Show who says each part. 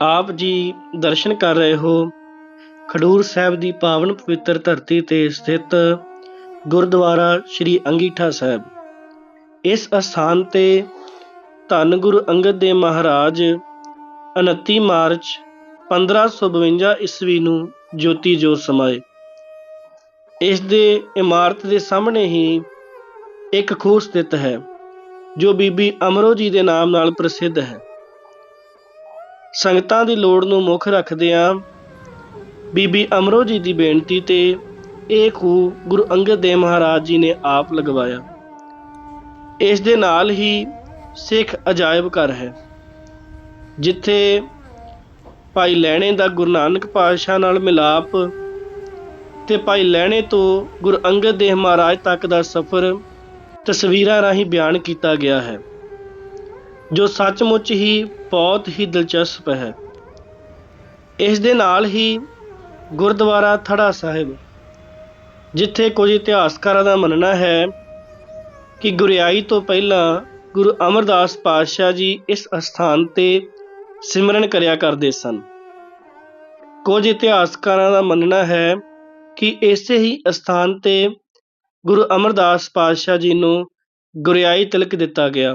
Speaker 1: ਆਪ ਜੀ ਦਰਸ਼ਨ ਕਰ ਰਹੇ ਹੋ। ਖਡੂਰ ਸਾਹਿਬ ਦੀ ਪਾਵਨ ਪਵਿੱਤਰ ਧਰਤੀ ਤੇ ਸਥਿਤ ਗੁਰਦੁਆਰਾ ਸ੍ਰੀ ਅੰਗੀਠਾ ਸਾਹਿਬ। ਇਸ ਅਸਥਾਨ ਤੇ ਧੰਨ ਗੁਰੂ ਅੰਗਦ ਦੇਵ ਮਹਾਰਾਜ 29 ਮਾਰਚ 1552 ਈਸਵੀ ਨੂੰ ਜੋਤੀ ਜੋਤ ਸਮਾਏ। ਇਸ ਦੇ ਇਮਾਰਤ ਦੇ ਸਾਹਮਣੇ ਹੀ ਇੱਕ ਖੂਹ ਸਥਿਤ ਹੈ, ਜੋ ਬੀਬੀ ਅਮਰੋ ਜੀ ਦੇ ਨਾਮ ਨਾਲ ਪ੍ਰਸਿੱਧ ਹੈ। ਸੰਗਤਾਂ ਦੀ ਲੋੜ ਨੂੰ ਮੁੱਖ ਰੱਖਦਿਆਂ ਬੀਬੀ ਅਮਰੋ ਜੀ ਦੀ ਬੇਨਤੀ ਤੇ ਇਹ ਖੂਹ ਗੁਰੂ ਅੰਗਦ ਦੇਵ ਮਹਾਰਾਜ ਜੀ ਨੇ ਆਪ ਲਗਵਾਇਆ। ਇਸ ਦੇ ਨਾਲ ਹੀ ਸਿੱਖ ਅਜਾਇਬ ਘਰ ਹੈ, ਜਿੱਥੇ ਭਾਈ ਲੈਣੇ ਦਾ ਗੁਰੂ ਨਾਨਕ ਪਾਤਸ਼ਾਹ ਨਾਲ ਮਿਲਾਪ ਤੇ ਭਾਈ ਲੈਣੇ ਤੋਂ ਗੁਰੂ ਅੰਗਦ ਦੇਵ ਮਹਾਰਾਜ ਤੱਕ ਦਾ ਸਫ਼ਰ ਤਸਵੀਰਾਂ ਰਾਹੀਂ ਬਿਆਨ ਕੀਤਾ ਗਿਆ ਹੈ। ਜੋ ਸੱਚਮੁੱਚ ਹੀ ਬਹੁਤ ਹੀ ਦਿਲਚਸਪ ਹੈ। ਇਸ ਦੇ ਨਾਲ ਹੀ ਗੁਰਦੁਆਰਾ ਥੜਾ ਸਾਹਿਬ, ਜਿੱਥੇ ਕੁਝ ਇਤਿਹਾਸਕਾਰਾਂ ਦਾ ਮੰਨਣਾ ਹੈ ਕਿ ਗੁਰਿਆਈ ਤੋਂ ਪਹਿਲਾਂ ਗੁਰੂ ਅਮਰਦਾਸ ਪਾਤਸ਼ਾਹ ਜੀ ਇਸ ਅਸਥਾਨ ਤੇ ਸਿਮਰਨ ਕਰਿਆ ਕਰਦੇ ਸਨ। ਕੁਝ ਇਤਿਹਾਸਕਾਰਾਂ ਦਾ ਮੰਨਣਾ ਹੈ ਕਿ ਇਸੇ ਹੀ ਅਸਥਾਨ ਤੇ ਗੁਰੂ ਅਮਰਦਾਸ ਪਾਤਸ਼ਾਹ ਜੀ ਨੂੰ ਗੁਰਿਆਈ ਤਿਲਕ ਦਿੱਤਾ ਗਿਆ।